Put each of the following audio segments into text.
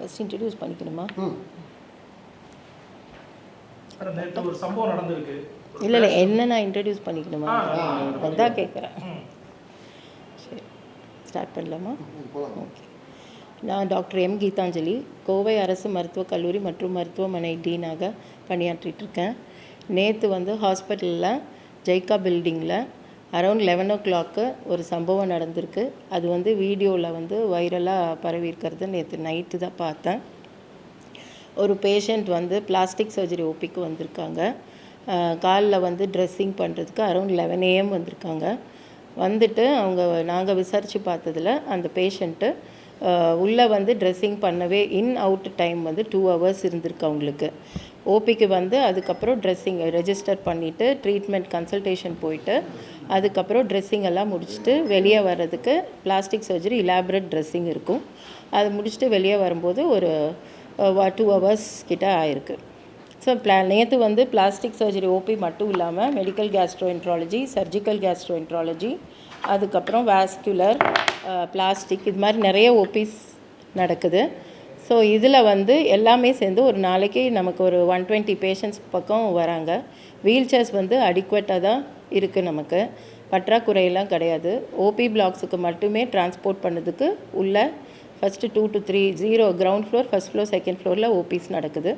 First introduce பண்ணிக்கணுமா? ஒரு சம்பவம் நடந்திருக்கு. இல்லை இல்லை என்ன நான் இன்ட்ரடியூஸ் பண்ணிக்கணுமா? அதான் கேட்குறேன். சரி ஸ்டார்ட் பண்ணலாமா? ஓகே. நான் டாக்டர் எம். கீதாஞ்சலி கோவை அரசு மருத்துவக் கல்லூரி மற்றும் மருத்துவமனை டீனாக பணியாற்றிட்டு இருக்கேன். நேற்று வந்து ஹாஸ்பிட்டலில் ஜெய்கா பில்டிங்கில் அரௌண்ட் லெவன் ஓ கிளாக்கு ஒரு சம்பவம் நடந்திருக்கு. அது வந்து வீடியோவில் வந்து வைரலாக பரவி இருக்கிறது நேற்று நைட்டு தான் பார்த்தேன். ஒரு பேஷண்ட் வந்து பிளாஸ்டிக் சர்ஜரி ஓபிக்கு வந்திருக்காங்க. காலில் வந்து ட்ரெஸ்ஸிங் பண்ணுறதுக்கு அரௌண்ட் லெவன் ஏஎம் வந்திருக்காங்க. வந்துட்டு அவங்க நாங்கள் விசாரித்து பார்த்ததில் அந்த பேஷண்ட்டு உள்ளே வந்து ட்ரெஸ்ஸிங் பண்ணவே இன் அவுட் டைம் வந்து டூ ஹவர்ஸ் இருந்திருக்கு அவங்களுக்கு. ஓபிக்கு வந்து அதுக்கப்புறம் ட்ரெஸ்ஸிங் ரெஜிஸ்டர் பண்ணிவிட்டு ட்ரீட்மெண்ட் கன்சல்டேஷன் போயிட்டு அதுக்கப்புறம் ட்ரெஸ்ஸிங் எல்லாம் முடிச்சுட்டு வெளியே வர்றதுக்கு பிளாஸ்டிக் சர்ஜரி இலாபரேட் ட்ரெஸ்ஸிங் இருக்கும். அது முடிச்சுட்டு வெளியே வரும்போது ஒரு டூ ஹவர்ஸ் கிட்ட ஆயிருக்கு. ஸோ பிளா நேற்று வந்து பிளாஸ்டிக் சர்ஜரி ஓபி மட்டும் இல்லாமல் மெடிக்கல் கேஸ்ட்ரோஎன்ட்ராலஜி சர்ஜிக்கல் கேஸ்ட்ரோஎன்ட்ராலஜி அதுக்கப்புறம் வாஸ்குலர் பிளாஸ்டிக் இது மாதிரி நிறைய ஓபிஸ் நடக்குது. ஸோ இதில் வந்து எல்லாமே சேர்ந்து ஒரு நாளைக்கு நமக்கு ஒரு ஒன் டுவெண்ட்டி பேஷண்ட்ஸ் பக்கம் வராங்க. வீல் சேர்ஸ் வந்து அடிக்குவேட்டாக தான் இருக்குது நமக்கு. பற்றாக்குறையெல்லாம் கிடையாது. ஓபி பிளாக்ஸுக்கு மட்டுமே டிரான்ஸ்போர்ட் பண்ணதுக்கு உள்ள first two to three zero ground floor first floor second ஃப்ளோரில் ஓபிஸ் நடக்குது.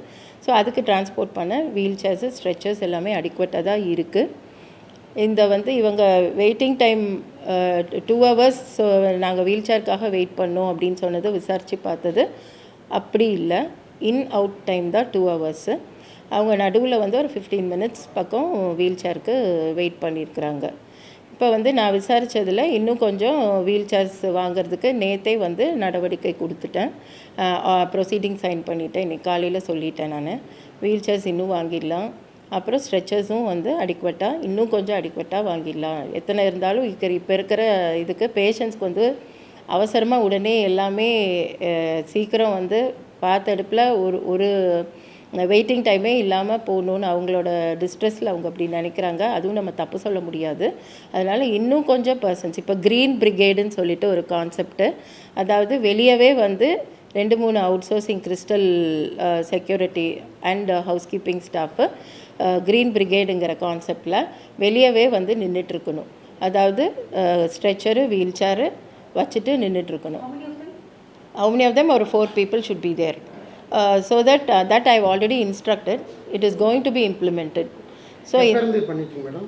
ஸோ அதுக்கு டிரான்ஸ்போர்ட் பண்ண வீல் சேர்ஸு ஸ்ட்ரெச்சர்ஸ் எல்லாமே அடிக்குவேட்டாக தான் இருக்குது இந்த வந்து இவங்க வெயிட்டிங் டைம் டூ ஹவர்ஸ் நாங்கள் வீல் சேருக்காக வெயிட் பண்ணோம் அப்படின்னு சொன்னது விசாரித்து பார்த்தது. அப்படி இல்லை. இன் அவுட் டைம் தான் டூ ஹவர்ஸு அவங்க நடுவில் வந்து ஒரு ஃபிஃப்டீன் மினிட்ஸ் பக்கம் வீல் சேருக்கு வெயிட் பண்ணியிருக்கிறாங்க இப்போ வந்து நான் விசாரித்ததில் இன்னும் கொஞ்சம் வீல் சேர்ஸ் வாங்குறதுக்கு நேற்றே வந்து நடவடிக்கை கொடுத்துட்டேன். ப்ரொசீடிங் சைன் பண்ணிட்டேன். இன்னைக்கு காலையில் சொல்லிட்டேன் நான். வீல் சேர்ஸ் இன்னும் வாங்கிடலாம். அப்புறம் ஸ்ட்ரெச்சர்ஸும் வந்து அடிக்வட்டாக இன்னும் கொஞ்சம் அடிக்வட்டாக வாங்கிடலாம். எத்தனை இருந்தாலும் இப்போ இப்போ இருக்கிற இதுக்கு பேஷண்ட்ஸ்க்கு வந்து அவசரமாக உடனே எல்லாமே சீக்கிரம் வந்து பார்த்தடுப்பில் ஒரு ஒரு வெயிட்டிங் டைமே இல்லாமல் போகணுன்னு அவங்களோட டிஸ்ட்ரெஸில் அவங்க அப்படி நினைக்கிறாங்க. அதுவும் நம்ம தப்பு சொல்ல முடியாது. அதனால் இன்னும் கொஞ்சம் பர்சன்ஸ் இப்போ க்ரீன் பிரிகேடுன்னு சொல்லிட்டு ஒரு கான்செப்ட்டு அதாவது வெளியவே வந்து ரெண்டு மூணு outsourcing Crystal security and housekeeping staff green பிரிகேடுங்கிற கான்செப்டில் வெளியவே வந்து நின்றுட்டுருக்கணும் அதாவது ஸ்ட்ரெச்சரு வீல் சேரு வச்சுட்டு நின்றுட்டுருக்கணும் இருக்கணும் ஆஃப் many ஒரு four people should be there there so that uh, that i've already instructed. It is going to be implemented. So எப்போ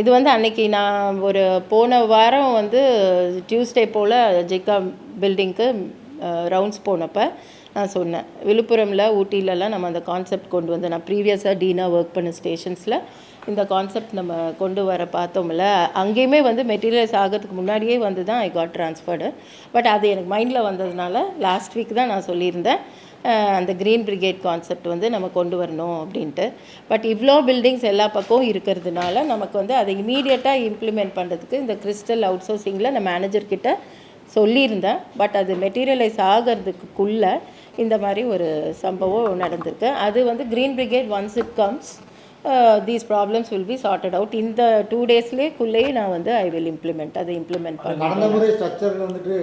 இது வந்து அன்னைக்கு நான் ஒரு போன வாரம் வந்து டியூஸ்டே போல் ஜிகா பில்டிங்க்கு ரவுண்ட்ஸ் போனப்போ நான் சொன்னேன். விழுப்புரமில் ஊட்டிலலாம் நம்ம அந்த கான்செப்ட் கொண்டு வந்து நான் ப்ரீவியஸாக டீனாக ஒர்க் பண்ண ஸ்டேஷன்ஸில் இந்த கான்செப்ட் நம்ம கொண்டு வர பார்த்தோம்ல. அங்கேயுமே வந்து மெட்டீரியல்ஸ் ஆகிறதுக்கு முன்னாடியே வந்து தான் ஐ காட் ட்ரான்ஸ்ஃபர்டு பட் அது எனக்கு மைண்டில் வந்ததுனால லாஸ்ட் வீக் தான் நான் சொல்லியிருந்தேன். அந்த க்ரீன் பிரிகேட் கான்செப்ட் வந்து நம்ம கொண்டு வரணும் அப்படின்ட்டு. பட் இவ்வளோ பில்டிங்ஸ் எல்லா பக்கமும் இருக்கிறதுனால நமக்கு வந்து அதை இமீடியட்டாக இம்ப்ளிமெண்ட் பண்ணுறதுக்கு இந்த கிறிஸ்டல் அவுட் சோர்சிங்கில் நான் மேனேஜர்கிட்ட சொல்லியிருந்தேன். பட் அது மெட்டீரியலைஸ் ஆகிறதுக்குள்ளே இந்த மாதிரி ஒரு சம்பவம் நடந்திருக்கு. அது வந்து green brigade once it comes these problems will be sorted out இந்த டூ டேஸ்லேயே நான் வந்து ஐ வில் இம்ப்ளிமெண்ட் அதை இம்ப்ளிமெண்ட் அது பண்ண. கடந்த முறை ஸ்ட்ரக்சரில் வந்துட்டு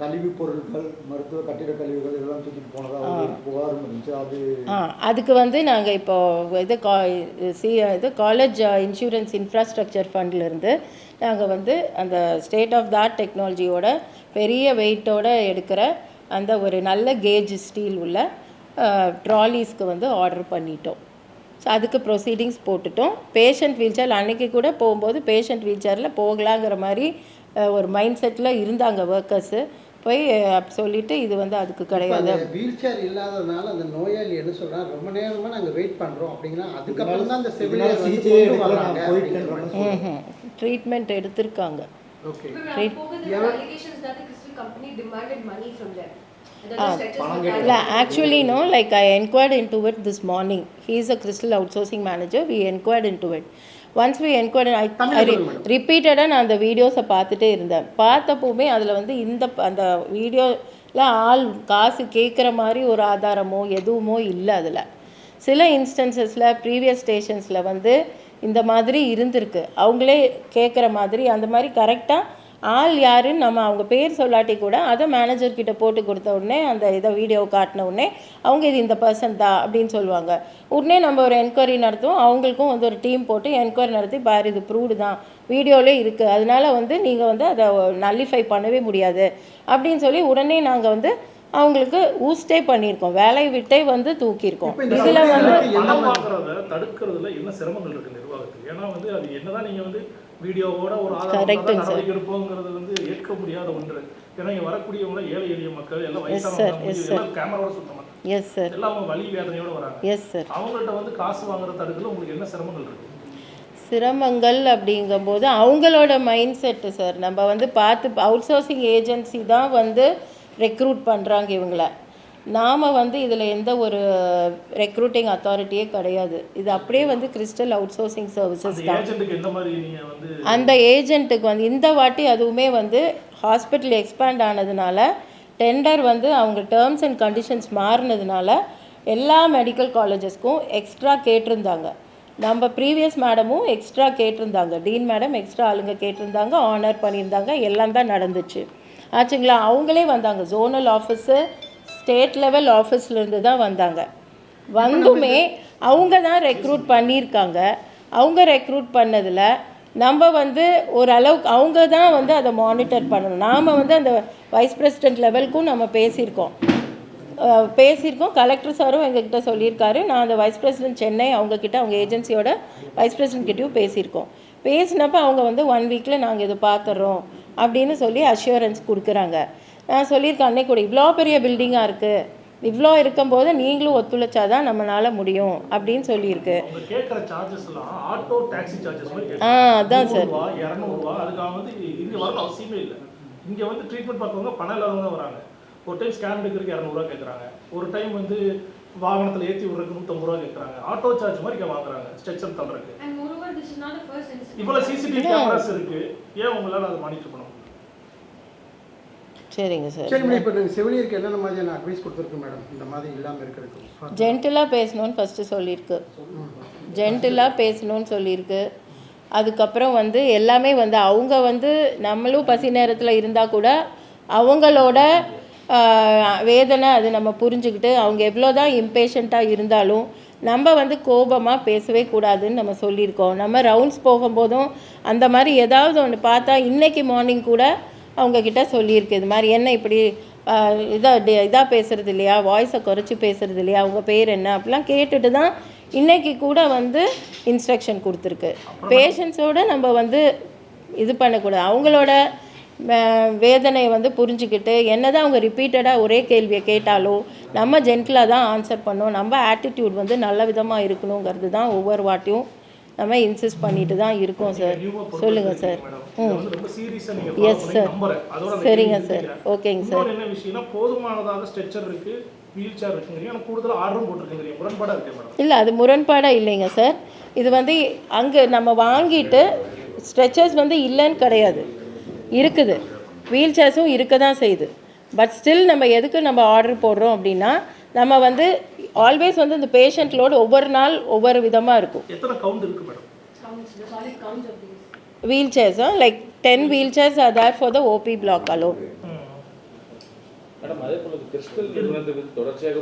கழிவு பொருட்கள் மருத்துவ கட்டிட கழிவுகள் இதெல்லாம் தூக்கிட்டு போனதா ஒரு புகாரும் இருந்துச்சு அது ஆ அதுக்கு வந்து நாங்கள் இப்போ இது கா சி இது காலேஜ் இன்சூரன்ஸ் இன்ஃப்ராஸ்ட்ரக்சர் ஃபண்ட்லேருந்து நாங்கள் வந்து அந்த ஸ்டேட் ஆஃப் த டெக்னாலஜியோட பெரிய வெயிட்டோட எடுக்கிற அந்த ஒரு நல்ல கேஜ் ஸ்டீல் உள்ள ட்ராலிஸ்க்கு வந்து ஆர்டர் பண்ணிட்டோம். ஸோ அதுக்கு ப்ரொசீடிங்ஸ் போட்டுட்டோம். பேஷண்ட் வீல் சேர் அன்னைக்கு கூட போகும்போது பேஷண்ட் வீல் சேரில் போகலாங்கிற மாதிரி ஒரு மைண்ட் செட்டில் இருந்தாங்க ஒர்க்கர்ஸு போய் சொல்லிட்டு இது வந்து அதுக்கு கிடையாது. வீல் சேர் இல்லாததுனால அந்த நோயாளி என்ன சொல்றாங்க ரொம்ப நேரமா நாங்க வெயிட் பண்றோம் அப்படிங்கன்னா அதுக்கப்புறம் தான் அந்த செவிலியர் எடுக்கல வராங்க. ட்ரீட்மெண்ட் எடுத்திருக்காங்க. Okay that the crystal company demanded இல்லை actually no like I enquired into it this morning he is a crystal outsourcing manager we enquired into it once we enquired I ரிப்பீட்டடாக நான் அந்த வீடியோஸை பார்த்துட்டே இருந்தேன். பார்த்தப்போவுமே அதில் வந்து இந்த அந்த வீடியோவில் ஆள் காசு கேட்குற மாதிரி ஒரு ஆதாரமோ எதுவுமோ இல்லை அதில். சில இன்ஸ்டன்சஸில் ப்ரீவியஸ் ஸ்டேஷன்ஸில் வந்து இந்த மாதிரி இருந்திருக்கு. அவங்களே கேட்குற மாதிரி அந்த மாதிரி கரெக்டாக ஆள் யாருன்னு நம்ம அவங்க பேர் சொல்லாட்டி கூட அதை மேனேஜர் கிட்ட போட்டு கொடுத்த உடனே அந்த இதை வீடியோ காட்டின உடனே அவங்க இது இந்த பர்சன் தான் அப்படின்னு சொல்லுவாங்க. உடனே நம்ம ஒரு என்கொயரி நடத்துவோம். அவங்களுக்கும் வந்து ஒரு டீம் போட்டு என்கொயரி நடத்தி பாரு இது ப்ரூவ்டு தான். வீடியோவிலே இருக்குது அதனால வந்து நீங்கள் வந்து அதை நல்லிஃபை பண்ணவே முடியாது. அப்படின்னு சொல்லி உடனே நாங்கள் வந்து அவங்களுக்கு ஊஸ்டே பண்ணியிருக்கோம். வேலையை விட்டே வந்து தூக்கியிருக்கோம். இதில் வந்து தடுக்கிறதுல என்ன சிரமங்கள் இருக்கு நிர்வாகத்துக்கு ஏன்னா வந்து அது என்னதான் நீங்க வந்து வீடியோவோட ஒரு ஆதாரம் எடுப்போங்கிறது வந்து ஏற்க முடியாத ஒன்று. ஏன்னா இங்க வரக்கூடியவங்க ஏழை எளிய மக்கள் எல்லாம் வயசானவங்க கேமராவோட சுத்தமா. எஸ் சார் எல்லாம் அவங்க வலி வேதனையோட வராங்க. எஸ் சார் அவங்கள்ட்ட வந்து காசு வாங்குற தடுக்கல உங்களுக்கு என்ன சிரமங்கள் இருக்கு? சிரமங்கள் அப்படிங்கும்போது அவங்களோட மைண்ட் செட்டு சார் நம்ம வந்து பார்த்து அவுட் சோர்சிங் ஏஜென்சி தான் வந்து ரெக்ரூட் பண்ணுறாங்க இவங்கள. நாம் வந்து இதில் எந்த ஒரு ரெக்ரூட்டிங் அத்தாரிட்டியே கிடையாது. இது அப்படியே வந்து கிறிஸ்டல் அவுட் சோர்சிங் சர்வீசஸ் அந்த தான். அந்த ஏஜென்ட்டுக்கு வந்து இந்த வாட்டி அதுவுமே வந்து ஹாஸ்பிட்டல் எக்ஸ்பேண்ட் ஆனதுனால டெண்டர் வந்து அவங்க டேர்ம்ஸ் அண்ட் கண்டிஷன்ஸ் மாறினதுனால எல்லா மெடிக்கல் காலேஜஸ்க்கும் எக்ஸ்ட்ரா கேட்டிருந்தாங்க. நம்ம ப்ரீவியஸ் மேடமும் எக்ஸ்ட்ரா கேட்டிருந்தாங்க. டீன் மேடம் எக்ஸ்ட்ரா ஆளுங்க கேட்டிருந்தாங்க ஆனர் பண்ணியிருந்தாங்க எல்லாம் தான் நடந்துச்சு. ஆச்சுங்களா? அவங்களே வந்தாங்க. ஜோனல் ஆஃபீஸு ஸ்டேட் லெவல் ஆஃபீஸ்லேருந்து தான் வந்தாங்க. வந்துமே அவங்க தான் ரெக்ரூட் பண்ணியிருக்காங்க. அவங்க ரெக்ரூட் பண்ணதில் நம்ம வந்து ஓரளவுக்கு அவங்க தான் வந்து அதை மானிட்டர் பண்ணணும். நாம் வந்து அந்த வைஸ் பிரசிடென்ட் லெவலுக்கும் நம்ம பேசியிருக்கோம். பேசியிருக்கோம். கலெக்டர் சாரும் எங்ககிட்ட சொல்லியிருக்காரு. நான் அந்த வைஸ் பிரசிடென்ட் சென்னை அவங்கக்கிட்ட அவங்க ஏஜென்சியோட வைஸ் பிரசிடென்ட் கிட்டேயும் பேசியிருக்கோம். பேசினப்போ அவங்க வந்து ஒன் வீக்கில் நாங்கள் இதை பார்த்துட்றோம் அப்படின்னு சொல்லி அஷூரன்ஸ் கொடுக்குறாங்க. நான் சொல்லியிருக்கேன் அன்னைக்கு கூட இவ்வளோ பெரிய பில்டிங்காக இருக்குது இவ்வளோ இருக்கும்போது நீங்களும் ஒத்துழைச்சாதான் நம்மளால முடியும் அப்படின்னு சொல்லியிருக்கு. அவங்க கேட்குற சார்ஜஸ் எல்லாம் ஆட்டோ டாக்ஸி சார்ஜஸ் மாதிரி ஆ அதான் சார். இங்கே வந்து ட்ரீட்மெண்ட் பார்க்கறவங்க பணம் இல்லாதவங்க தான் வராங்க. ஒரு டைம் ஸ்கேன் எடுக்கிறதுக்கு இரநூறுவா கேட்குறாங்க. ஒரு டைம் வந்து வாகனத்தில் ஏற்றி விடுறதுக்கு நூற்றம்பது ரூபா கேட்குறாங்க. ஆட்டோ சார்ஜ் மாதிரி இங்கே வாங்குறாங்க ஸ்ட்ரெச்சர் தள்ளுறதுக்கு. And moreover, this is not the first incident. இவ்வளோ சிசிடிவி கேமராஸ் இருக்கு. ஏன் உங்களால் அதை மானிட்டர் பண்ண சரிங்க சார். சரி மேடம் இப்போ நீங்கள் செவிலியருக்கு என்னென்ன மாதிரியான அட்வைஸ் கொடுத்துருக்கு மேடம்? இந்த மாதிரி இல்லாமல் இருக்கிறதுக்கு. ஜென்டிலாக பேசணும்னு ஃபஸ்ட்டு சொல்லியிருக்கு. ஜென்டிலாக பேசணும்னு சொல்லியிருக்கு. அதுக்கப்புறம் வந்து எல்லாமே வந்து அவங்க வந்து நம்மளும் பசி நேரத்தில் இருந்தால் கூட அவங்களோட வேதனை அது நம்ம புரிஞ்சுக்கிட்டு அவங்க எவ்வளோ தான் இம்பேஷண்ட்டாக இருந்தாலும் நம்ம வந்து கோபமாக பேசவே கூடாதுன்னு நம்ம சொல்லியிருக்கோம். நம்ம ரவுண்ட்ஸ் போகும்போதும் அந்த மாதிரி ஏதாவது ஒன்று பார்த்தா இன்னைக்கு மார்னிங் கூட அவங்கக்கிட்ட சொல்லியிருக்கு இது மாதிரி என்ன இப்படி இதாக இதாக பேசுறது இல்லையா? வாய்ஸை குறைச்சி பேசுறது இல்லையா? அவங்க பேர் என்ன? அப்படிலாம் கேட்டுட்டு தான் இன்னைக்கு கூட வந்து இன்ஸ்ட்ரக்ஷன் கொடுத்துருக்கு. பேஷண்ட்ஸோட நம்ம வந்து இது பண்ணக்கூடாது. அவங்களோட வேதனையை வந்து புரிஞ்சுக்கிட்டு என்னதான் அவங்க ரிப்பீட்டடாக ஒரே கேள்வியை கேட்டாலும் நம்ம ஜென்டிலாக தான் ஆன்சர் பண்ணோம் நம்ம ஆட்டிடியூட் வந்து நல்ல விதமாக இருக்கணுங்கிறது தான் ஒவ்வொரு வாட்டியும் நம்ம இன்சிஸ்ட் பண்ணிட்டு தான் இருக்கோம் சார் நியூவா பொறுத்த சொல்லுங்க வரைக்கும் சார் நம்புறேன். அதோட அந்த சரிங்க சார். ஓகேங்க சார் என்ன விஷயம்னா போதுமானதாக ஸ்ட்ரெச்சர் இருக்கு வீல் சேர் இருக்குங்கிறீங்க. ஆனால் கூடுதல் ஆர்டரும் போட்டிருக்குங்கிறீங்க முரண்பாடா இருக்கு மேடம் இல்லை அது முரண்பாடாக இல்லைங்க சார் இது வந்து அங்கே நம்ம வாங்கிட்டு ஸ்ட்ரெச்சர்ஸ் வந்து இல்லைன்னு கிடையாது. இருக்குது. வீல் சேர்ஸும் இருக்க தான் செய்யுது. பட் ஸ்டில் நம்ம எதுக்கு நம்ம ஆர்டர் போடுறோம் அப்படின்னா நம்ம வந்து ஆல்வேஸ் வந்து இந்த பேஷண்ட் லோடு ஒவ்வொரு நாள் ஒவ்வொரு விதமாக இருக்கும். Wheel சேர்ஸும் like ten wheelchairs are there for the OP block chair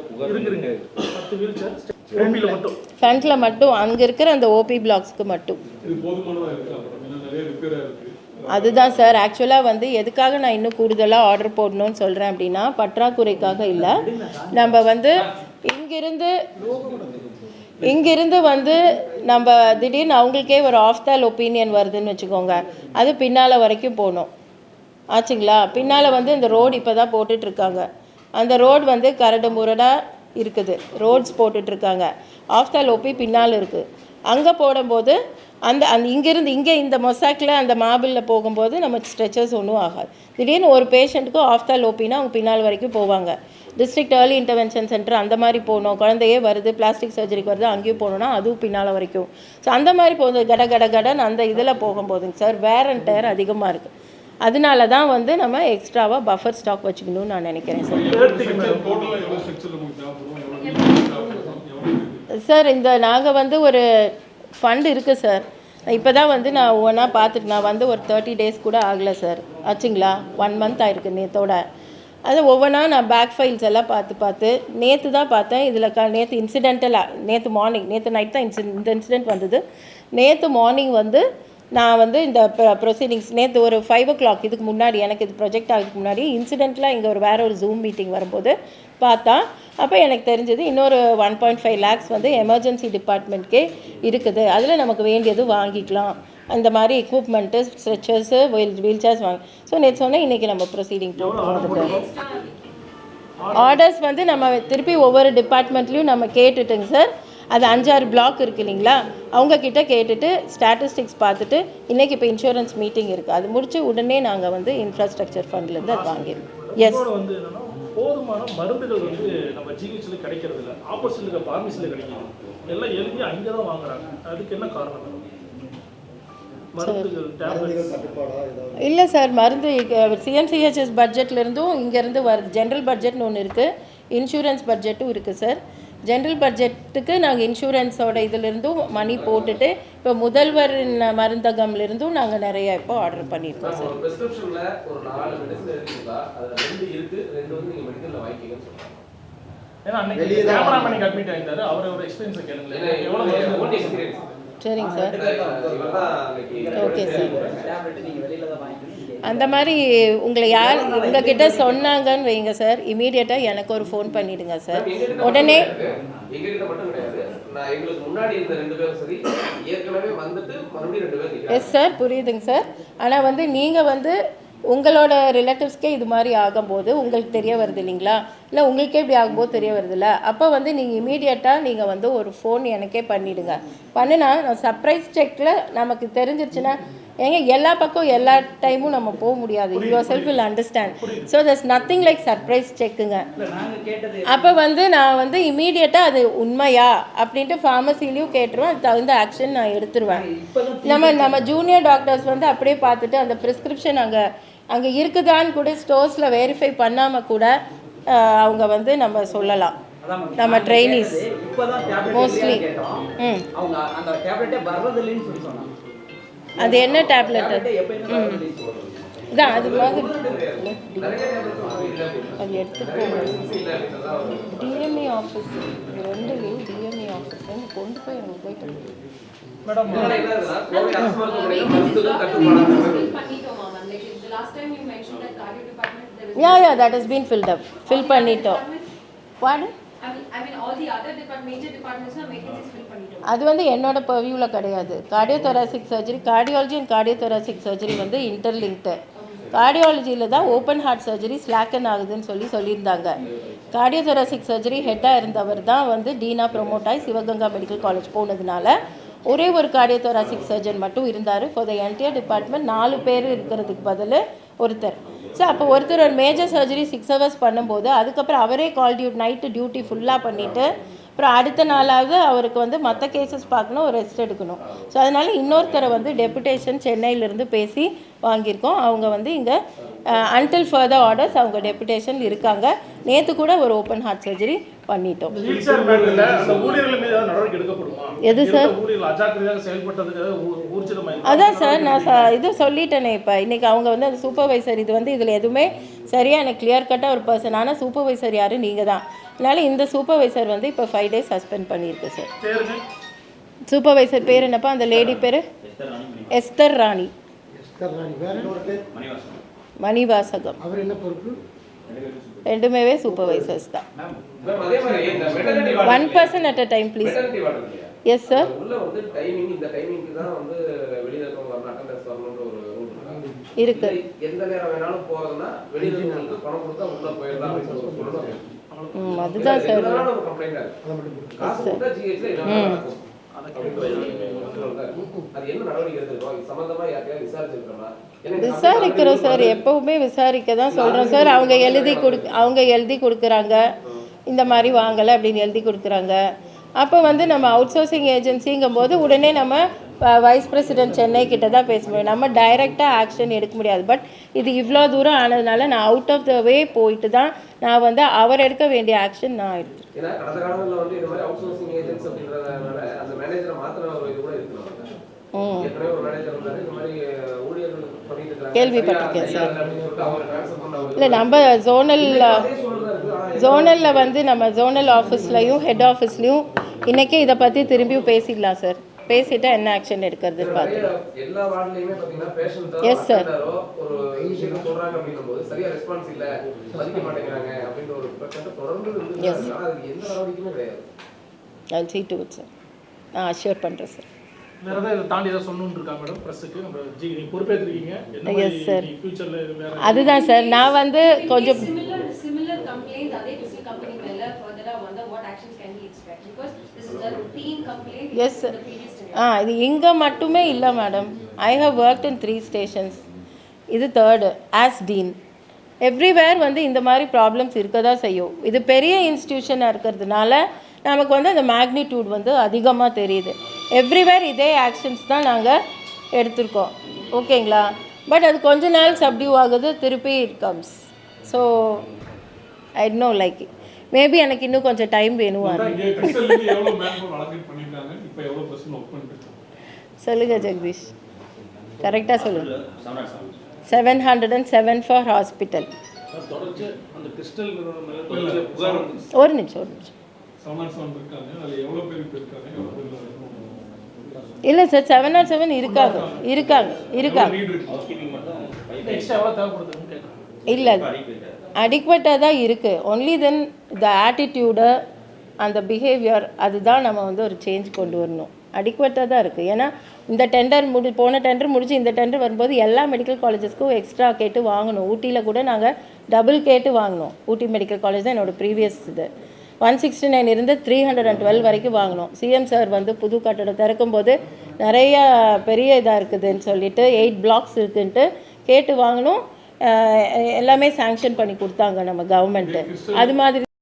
ஓபியில் மட்டும். அங்கே இருக்கிற அந்த ஓபி பிளாக்ஸ்க்கு மட்டும். அதுதான் சார் ஆக்சுவலாக வந்து எதுக்காக நான் இன்னும் கூடுதலாக ஆர்டர் போடணும்னு சொல்கிறேன் அப்படின்னா பற்றாக்குறைக்காக இல்லை. நம்ம வந்து இங்கிருந்து இங்கிருந்து வந்து நம்ம திடீர்னு அவங்களுக்கே ஒரு ஆஃப் தால் ஒப்பீனியன் வருதுன்னு வச்சுக்கோங்க. அது பின்னால் வரைக்கும் போகணும். ஆச்சுங்களா? பின்னால் வந்து இந்த ரோடு இப்போ தான் போட்டுட்ருக்காங்க. அந்த ரோடு வந்து கரடு முரடாக இருக்குது. ரோட்ஸ் போட்டுட்ருக்காங்க. ஆஃப்தால் ஒப்பி பின்னால் இருக்குது அங்கே போடும்போது அந்த அந்த இங்கேருந்து இங்கே இந்த மொசாக்கில் அந்த மாபிளில் போகும்போது நம்ம ஸ்ட்ரெச்சர்ஸ் ஒன்றும் ஆகாது. திடீர்னு ஒரு பேஷண்ட்டுக்கும் ஆஃப் தால் ஓப்பினா அவங்க பின்னால் வரைக்கும் போவாங்க. டிஸ்ட்ரிக்ட் ஏர்லி இன்டர்வென்ஷன் சென்டர் அந்த மாதிரி போகணும். குழந்தையே வருது பிளாஸ்டிக் சர்ஜரிக்கு வருது அங்கேயும் போகணுன்னா அதுவும் பின்னால் வரைக்கும். ஸோ அந்த மாதிரி போகுது கட கட கடன் அந்த இதில் போகும்போதுங்க சார் வேர் அண்ட் டயர் அதிகமாக இருக்குது அதனால தான் வந்து நம்ம எக்ஸ்ட்ராவாக பஃபர் ஸ்டாக் வச்சுக்கணும்னு நான் நினைக்கிறேன் சார் சார் இந்த நாங்கள் வந்து ஒரு ஃபண்ட் இருக்குது சார் இப்போ தான் வந்து நான் ஒவ்வொன்றா பார்த்துட்டு நான் வந்து ஒரு தேர்ட்டி டேஸ் கூட ஆகலை சார் ஆச்சுங்களா? ஒன் மந்த் ஆயிருக்கு நேத்தோட. அது ஒவ்வொன்றா நான் பேக் ஃபைல்ஸ் எல்லாம் பார்த்து பார்த்து நேற்று தான் பார்த்தேன். இதில் க நேற்று இன்சிடென்டலாக நேற்று மார்னிங் நேற்று நைட் தான் இன்சிடென்ட் இந்த இன்சிடென்ட் வந்தது. நேற்று மார்னிங் வந்து நான் வந்து இந்த ப்ரொசீடிங்ஸ் நேற்று ஒரு ஃபைவ் ஓ கிளாக் இதுக்கு முன்னாடி எனக்கு இது ப்ரொஜெக்ட் ஆகிறதுக்கு முன்னாடி இன்சிடென்ட்லாம் இங்கே ஒரு வேறு ஒரு ஜூம் மீட்டிங் வரும்போது பார்த்தா அப்போ எனக்கு தெரிஞ்சது இன்னொரு ஒன் பாயிண்ட் ஃபைவ் லேக்ஸ் வந்து எமர்ஜென்சி டிபார்ட்மெண்ட்கே இருக்குது. அதில் நமக்கு வேண்டியது வாங்கிக்கலாம். அந்த மாதிரி equipment stretchers wheel wheel chairs வாங்கி. ஸோ நேற்று சொன்னேன் இன்றைக்கி நம்ம ப்ரொசீடிங் ஆர்டர்ஸ் வந்து நம்ம திருப்பி ஒவ்வொரு டிபார்ட்மெண்ட்லேயும் நம்ம கேட்டுட்டுங்க சார். அது அஞ்சாறு பிளாக் இருக்கு இல்லைங்களா? அவங்க கிட்ட கேட்டுட்டு ஸ்டாட்டிஸ்டிக்ஸ் பார்த்துட்டு இன்றைக்கி இப்போ இன்சூரன்ஸ் மீட்டிங் இருக்குது அது முடிச்சு உடனே நாங்கள் வந்து இன்ஃப்ராஸ்ட்ரக்சர் ஃபண்ட்லேருந்து அது வாங்கிடுவோம் எஸ் போதுமான மருந்துகள் வந்து நம்ம ஜிஹெச்ல கிடைக்கிறது இல்லை ஆப்போசிட்ல இருக்க பார்மசியில் கிடைக்குது. எல்லாம் எழுதி அங்கே தான் வாங்குறாங்க. அதுக்கு என்ன காரணம்? இல்லை சார் மருந்து சிஎம்சிஹெச்எஸ் பட்ஜெட்லேருந்தும் இங்கேருந்து வருது. ஜென்ரல் பட்ஜெட்னு ஒன்று இருக்குது இன்சூரன்ஸ் பட்ஜெட்டும் இருக்குது சார். ஜென்ரல் பட்ஜெட்டுக்கு நாங்கள் இன்சூரன்ஸோட இதிலிருந்தும் மணி போட்டுட்டு இப்போ முதல்வரின் மருந்தகம்லேருந்தும் நாங்கள் நிறைய இப்போ ஆர்டர் பண்ணியிருக்கோம் சார் ஒரு பிரிஸ்கிரிப்ஷன்ல ஒரு நாலு மெடிசன் எழுதிருந்தா அதுல ரெண்டு இருக்கு ரெண்டு வந்து நீங்க மெடிக்கல்ல வாங்கிக்கங்கன்னு சொல்றாங்க. ஏன்னா அன்னைக்கு கேமராமேன் அட்மிட் ஆயிருந்தாரு அவரோட எக்ஸ்பீரியன்ஸ் கேளுங்களேன். எவ்வளோ experience. சரிங்க சார். Okay sir. அந்த மாதிரி உங்களை யார் உங்ககிட்ட சொன்னாங்கன்னு வைங்க சார். இமீடியட்டாக எனக்கு ஒரு ஃபோன் பண்ணிடுங்க சார். உடனே எஸ் சார் புரியுதுங்க சார். ஆனால் வந்து நீங்கள் வந்து உங்களோட ரிலேட்டிவ்ஸ்க்கே இது மாதிரி ஆகும்போது உங்களுக்கு தெரிய வருது இல்லைங்களா? இல்லை உங்களுக்கே இப்படி ஆகும்போது தெரிய வருதுல்ல அப்போ வந்து நீங்கள் இமீடியட்டாக நீங்கள் வந்து ஒரு ஃபோன் எனக்கே பண்ணிவிடுங்க பண்ணுனா நான் சர்ப்ரைஸ் செக்கில் நமக்கு தெரிஞ்சிருச்சுன்னா ஏங்க எல்லா பக்கம் எல்லா டைமும் நம்ம போக முடியாது. Yourself will understand so thus nothing like surprise செக்குங்க அப்போ வந்து நான் வந்து இமீடியட்டாக அது உண்மையா? அப்படின்ட்டு ஃபார்மசிலையும் கேட்டுருவேன். அதுக்கு தகுந்த ஆக்ஷன் நான் எடுத்துருவேன். நம்ம நம்ம ஜூனியர் டாக்டர்ஸ் வந்து அப்படியே பார்த்துட்டு அந்த ப்ரிஸ்கிரிப்ஷன் அங்கே அங்கே இருக்குதான்னு கூட ஸ்டோர்ஸில் வெரிஃபை பண்ணாமல் கூட அவங்க வந்து நம்ம சொல்லலாம். நம்ம Mostly. கேட்டோம். ம். அவங்க அந்த டேப்லெட்டே வர்றதில்லைன்னு சொல்லி சொன்னாங்க. அது என்ன டேப்லெட் வர்றதில்லைன்னு சொல்றாங்க இதான் அது மாதிரி. அது வருது. டிஎம்இ ஆஃபீஸ் ரெண்டுலேயும் டிஎம்இ ஆஃபீஸ் கொண்டு போய் அவங்க போயிட்டு madam yeah yeah that is been filled up fill பண்ணிட்டோம். வாடு I mean, I mean, all the other depart- major departments னா vacancies fill பண்ணிட்டோம். அது வந்து என்னோட பர்வியூவில் கிடையாது. Cardiothoracic surgery cardiology and cardiothoracic surgery வந்து இன்டர்லிங்க்டு கார்டியாலஜியில் தான் ஓப்பன் ஹார்ட் சர்ஜரி ஸ்லாக்கன் ஆகுதுன்னு சொல்லி சொல்லியிருந்தாங்க. கார்டியோதொராசிக் சர்ஜரி ஹெட்டாக இருந்தவர் தான் வந்து டீனா ப்ரொமோட் ஆகி சிவகங்கா மெடிக்கல் காலேஜ் போனதுனால. ஒரே ஒரு கார்டியோதொராசிக் சர்ஜன் மட்டும் இருந்தார். ஃபார் த என்டையர் டிபார்ட்மெண்ட் நாலு பேர் இருக்கிறதுக்கு பதில் ஒருத்தர். ஸோ அப்போ ஒருத்தர் ஒரு மேஜர் சர்ஜரி சிக்ஸ் ஹவர்ஸ் பண்ணும்போது அதுக்கப்புறம் அவரே கால் டியூட் நைட்டு டியூட்டி ஃபுல்லாக பண்ணிவிட்டு அப்புறம் அடுத்த நாளாவது அவருக்கு வந்து மற்ற கேசஸ் பார்க்கணும் ஒரு ரெஸ்ட் எடுக்கணும். ஸோ அதனால் இன்னொருத்தரை வந்து டெபுடேஷன் சென்னையிலேருந்து பேசி வாங்கியிருக்கோம். அவங்க வந்து இங்கே அன்டில் ஃபர்தர் ஆர்டர்ஸ் அவங்க டெபுடேஷன் இருக்காங்க. நேற்று கூட ஒரு ஓப்பன் ஹார்ட் சர்ஜரி பண்ணிட்டோம். எது சார்? அதான் சார் நான் இது சொல்லிட்டேனே இப்போ. இன்றைக்கி அவங்க வந்து அந்த சூப்பர்வைசர் இது வந்து இதில் எதுவுமே சரியாக எனக்கு கிளியர் கட்டாக ஒரு பர்சன் ஆனால் சூப்பர்வைசர் யார்? நீங்கள் தான். அதனால் இந்த சூப்பர்வைசர் வந்து இப்போ ஃபைவ் டேஸ் சஸ்பெண்ட் பண்ணியிருக்கு சார் சூப்பர்வைசர் பேர் என்னப்பா? அந்த லேடி பேர்? எஸ்தர் ராணி. ராணி வேற மணிவாசகம். அவர் என்ன பொறுப்பு? ரெண்டுமே சூப்பர்வைசர்ஸ் தான். One person at a time please? Yes sir இருக்கு. இல்லை, எந்த நேரம் வேணாலும் போறதுன்னா வெளியில இருக்கவங்களுக்கு பணம் கொடுத்தா உள்ள போயிடலாம் அப்படின்னு ஒரு சொல்லணும் ம் அதுதான் சார் ஆகுது அதை என்ன நடவடிக்கை எடுத்திருக்கோம்? இது சம்பந்தமா விசாரிக்கிறோம் சார். எப்போவுமே விசாரிக்க தான் சொல்கிறோம் சார். அவங்க எழுதி கொடு அவங்க எழுதி கொடுக்குறாங்க. இந்த மாதிரி வாங்கலை அப்படின்னு எழுதி கொடுக்குறாங்க. அப்போ வந்து நம்ம அவுட் சோர்சிங் ஏஜென்சிங்கும் போது உடனே நம்ம வைஸ் பிரசிடென்ட் சென்னை கிட்ட தான் பேச முடியும். நம்ம டைரெக்டாக ஆக்ஷன் எடுக்க முடியாது. பட் இது இவ்வளோ தூரம் ஆனதுனால நான் அவுட் ஆஃப் த வே போயிட்டு தான் நான் வந்து அவர் எடுக்க வேண்டிய ஆக்ஷன் நான் எடுத்துருக்கேன் கேள்விப்பட்டிருக்கேன் சார். இல்லை நம்ம ஜோனல் ஜோனலில் வந்து நம்ம ஜோனல் ஆஃபீஸ்லையும் ஹெட் ஆஃபீஸ்லையும் இன்றைக்கே இதை பற்றி திரும்பியும் பேசிடலாம் சார். பேசிட்டா என்ன ஆக்ஷன் எடுக்கிறது பார்த்து எந்த நடவடிக்கையுமே கிடையாது. அது சீட்டு விட் சார் நான் அஷ்யூர் பண்ணுறேன் சார் வேற ஏதாவது இதை தாண்டி ஏதாவது சொல்லணும்னு இருக்கா மேடம் ப்ரெஸ்ஸுக்கு நம்ம ஜி நீங்க பொறுப்பேற்றிருக்கீங்க என்ன Yes, sir. மாதிரி ஃபியூச்சர்ல வேற அதுதான் சார் நான் வந்து கொஞ்சம் Similar, similar complaints, அதே crystal company மேல further ஆ வந்தா what actions can we expect? Because this is a routine complaint Yes, in sir. the previous tenure. ஆ இது இங்கே மட்டுமே இல்லை madam I have worked in three stations இது தேர்டு ஆஸ் டீன் everywhere வந்து இந்த மாதிரி ப்ராப்ளம்ஸ் இருக்க தான் செய்யும். இது பெரிய இன்ஸ்டியூஷனாக இருக்கிறதுனால நமக்கு வந்து அந்த மேக்னிடியூட் வந்து அதிகமாக தெரியுது. எவ்ரிவேர் இதே ஆக்ஷன்ஸ் தான் நாங்கள் எடுத்திருக்கோம். ஓகேங்களா? பட் அது கொஞ்ச நாள் சப்டியூ ஆகுது திருப்பி it comes so I know like maybe எனக்கு இன்னும் கொஞ்சம் டைம் வேணும் சொல்லுங்கள் ஜெகதீஷ். கரெக்டாக சொல்லுங்கள் seven hundred and seven for hospital ஒரு நிமிஷம் ஒரு நிமிஷம். இல்ல? சார் செவன் நாட் செவன் இருக்காங்க இருக்காங்க இருக்காங்க இல்லை அடிக்வட்டாக தான் இருக்குது ஒன்லி தென் த ஆட்டிடியூடு அந்த பிஹேவியர் அதுதான் நம்ம வந்து ஒரு சேஞ்ச் கொண்டு வரணும். அடிக்வட்டாக தான் இருக்குது ஏன்னா இந்த டெண்டர் முடி போன டெண்டர் முடிஞ்சு இந்த டெண்டர் வரும்போது எல்லா மெடிக்கல் காலேஜஸ்க்கும் எக்ஸ்ட்ரா கேட்டு வாங்கணும். ஊட்டியில் கூட நாங்கள் டபுள் கேட்டு வாங்கினோம். ஊட்டி மெடிக்கல் காலேஜ் தான் என்னோடய ப்ரீவியஸ் இது. ஒன் சிக்ஸ்டி நைன் இருந்து த்ரீ ஹண்ட்ரட் அண்ட் டுவெல் வரைக்கும் வாங்கினோம். சிஎம் சார் வந்து புது கட்டடம் திறக்கும்போது நிறைய பெரிய இதாக இருக்குதுன்னு சொல்லிட்டு எயிட் பிளாக்ஸ் இருக்குன்ட்டு கேட்டு வாங்கினோம். எல்லாமே சாங்ஷன் பண்ணி கொடுத்தாங்க நம்ம கவர்மெண்ட்டு அது மாதிரி